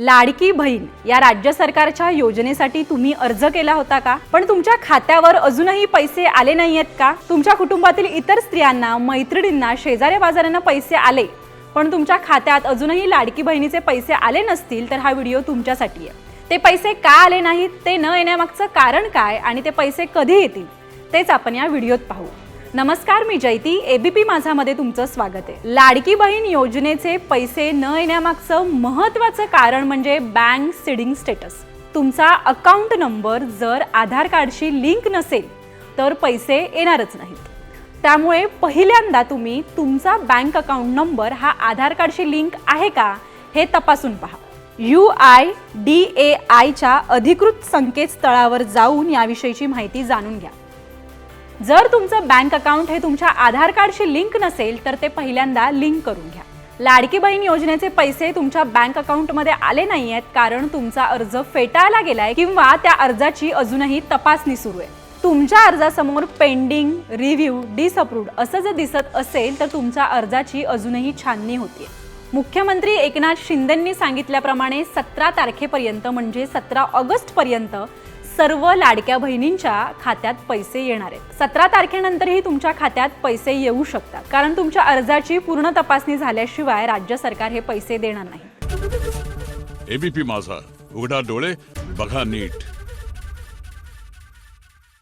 लाडकी बहीण या राज्य सरकारच्या योजनेसाठी तुम्ही अर्ज केला होता का? पण तुमच्या खात्यावर अजूनही पैसे आले नाही आहेत का? तुमच्या कुटुंबातील इतर स्त्रियांना मैत्रिणींना शेजाऱ्या बाजाऱ्यांना पैसे आले. पण तुमच्या खात्यात अजूनही लाडकी बहिणीचे पैसे आले नसतील तर हा व्हिडिओ तुमच्यासाठी आहे. ते पैसे का आले नाहीत ते न येण्यामागचं कारण काय आणि ते पैसे कधी येतील तेच आपण या व्हिडिओत पाहू. नमस्कार मी जयती. एबीपी माझामध्ये तुमचं स्वागत आहे. लाडकी बहीण योजनेचे पैसे न येण्यामागचं महत्त्वाचं कारण म्हणजे बँक सिडिंग स्टेटस तुमचा अकाउंट नंबर जर आधार कार्डशी लिंक नसेल तर पैसे येणारच नाहीत. त्यामुळे पहिल्यांदा तुम्ही तुमचा बँक अकाउंट नंबर हा आधार कार्डशी लिंक आहे का हे तपासून पहा. यू आय डी ए आयच्या अधिकृत संकेतस्थळावर जाऊन याविषयीची माहिती जाणून घ्या. जर तुमचं बँक अकाउंट हे तुमच्या आधार कार्डशी लिंक नसेल तर ते पहिल्यांदा लिंक करून घ्या. लाडकी बहीण योजनेचे पैसे तुमच्या बँक अकाउंटमध्ये आले नाही आहेत कारण तुमचा अर्ज फेटाळला गेलाय किंवा त्या अर्जाची अजूनही तपासणी सुरू आहे. तुमच्या अर्जासमोर पेंडिंग रिव्ह्यू डिसअप्रूव्ड असं जर दिसत असेल तर तुमच्या अर्जाची अजूनही छाननी होतीये. मुख्यमंत्री एकनाथ शिंदेंनी सांगितल्याप्रमाणे सतरा तारखेपर्यंत म्हणजे सतरा ऑगस्ट पर्यंत सर्व लाडक्या बहिणींच्या खात्यात पैसे येणार आहेत. सतरा तारखेनंतरही तुमच्या खात्यात पैसे येऊ शकतात. कारण तुमच्या अर्जाची पूर्ण तपासणी झाल्याशिवाय राज्य सरकार हे पैसे देणार नाही. एबीपी माझा. उघडा डोळे बघा नीट.